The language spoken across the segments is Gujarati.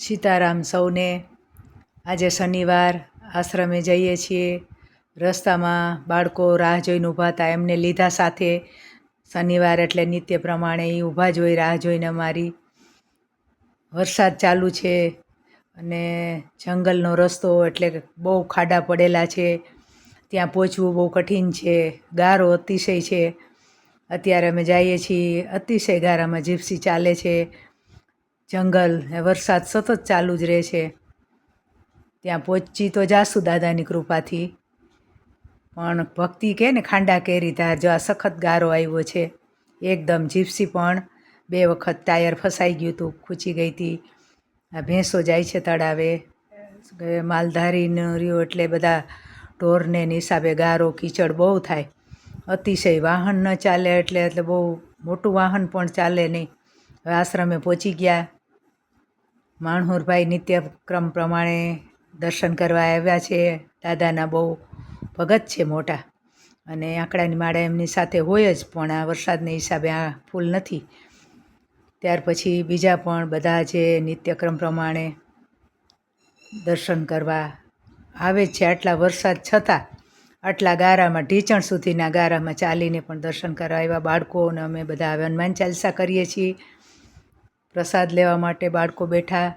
સીતારામ સૌને આજે શનિવાર આશ્રમે જઈએ છીએ. રસ્તામાં બાળકો રાહ જોઈને ઊભા હતા. એમને લીધા સાથે શનિવાર એટલે નિત્ય પ્રમાણે એ ઊભા જોઈ રાહ જોઈને અમારી. વરસાદ ચાલુ છે અને જંગલનો રસ્તો એટલે બહુ ખાડા પડેલા છે. ત્યાં પહોંચવું બહુ કઠિન છે. ગારો અતિશય છે. અત્યારે અમે જઈએ છીએ. અતિશય ગારામાં જીપ્સી ચાલે છે. જંગલ વરસાદ સતત ચાલુ જ રહે છે. ત્યાં પહોંચી તો જાશું દાદાની કૃપાથી. પણ ભક્તિ કહે ને ખાંડા કેરી ધાર જો આ સખત ગારો આવ્યો છે. એકદમ જીપ્સી પણ બે વખત ટાયર ફસાઈ ગયું હતું ખૂંચી ગઈ હતી આ ભેંસો જાય છે તળાવે. માલધારીને રહ્યો એટલે બધા ઢોરને હિસાબે ગારો, કીચડ બહુ થાય. અતિશય વાહન ન ચાલે એટલે એટલે બહુ મોટું વાહન પણ ચાલે નહીં. હવે આશ્રમે પહોંચી ગયા. માણહુરભાઈ નિત્યક્રમ પ્રમાણે દર્શન કરવા આવ્યા છે. દાદાના બહુ ભગત છે મોટા. અને આંકડાની માળા એમની સાથે હોય જ, પણ આ વરસાદને હિસાબે આ ફૂલ નથી. ત્યાર પછી બીજા પણ બધા જે નિત્યક્રમ પ્રમાણે દર્શન કરવા આવે છે. આટલા વરસાદ છતાં આટલા ગારામાં, ઢીચણ સુધીના ગારામાં ચાલીને પણ દર્શન કરવા આવ્યા બાળકો અને અમે બધા હનુમાન ચાલીસા કરીએ છીએ. પ્રસાદ લેવા માટે બાળકો બેઠા.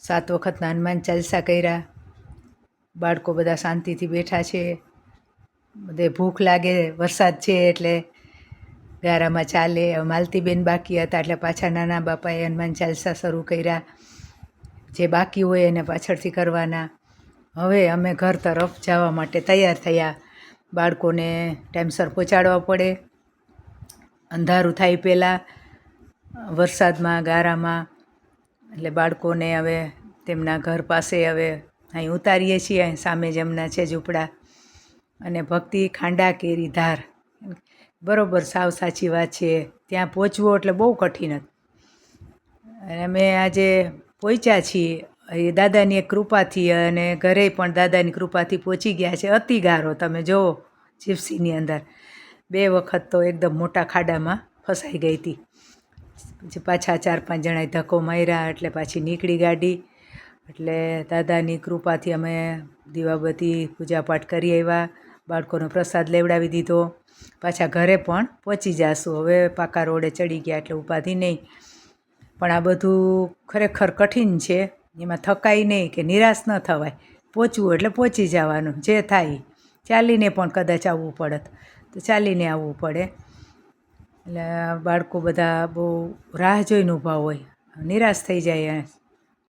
સાત વખતના હનુમાન ચાલીસા કર્યા. બાળકો બધા શાંતિથી બેઠા છે. બધે ભૂખ લાગે, વરસાદ છે એટલે ગારામાં ચાલે. માલતીબેન બાકી હતા એટલે પાછા નાના બાપાએ હનુમાન ચાલીસા શરૂ કર્યા. જે બાકી હોય એને પાછળથી કરવાના. હવે અમે ઘર તરફ જવા માટે તૈયાર થયા. બાળકોને ટાઈમસર પહોંચાડવા પડે. અંધારું થાય પહેલાં. વરસાદમાં, ગારામાં, એટલે બાળકોને હવે તેમના ઘર પાસે હવે અહીં ઉતારીએ છીએ, અહીં સામે જ એમના છે ઝૂંપડા. અને ભક્તિ ખાંડા કેરી ધાર. બરાબર, સાવ સાચી વાત છે. ત્યાં પહોંચવું એટલે બહુ કઠિન હતું. અને અમે આજે પહોંચ્યા છીએ. એ દાદાની એક કૃપાથી અને ઘરે પણ દાદાની કૃપાથી પહોંચી ગયા છે. અતિ ગારો, તમે જુઓ જીપ્સીની અંદર. બે વખત તો એકદમ મોટા ખાડામાં ફસાઈ ગઈ હતી. પછી પાછા ચાર પાંચ જણાએ ધક્કો માર્યા એટલે પાછી નીકળી ગાડી. એટલે દાદાની કૃપાથી અમે દીવાબત્તી પૂજાપાઠ કરી આવ્યા, બાળકોનો પ્રસાદ લેવડાવી દીધો. પાછા ઘરે પણ પહોંચી જાશું. હવે પાકા રોડે ચડી ગયા એટલે ઉપાધિ નહીં. પણ આ બધું ખરેખર કઠિન છે. એમાં થકાય નહીં કે નિરાશ ન થવાય. પહોંચવું એટલે પહોંચી જવાનું. જે થાય. ચાલીને પણ કદાચ આવવું પડત. તો ચાલીને આવવું પડે. એટલે બાળકો બધા બહુ રાહ જોઈને ઊભા હોય નિરાશ થઈ જાય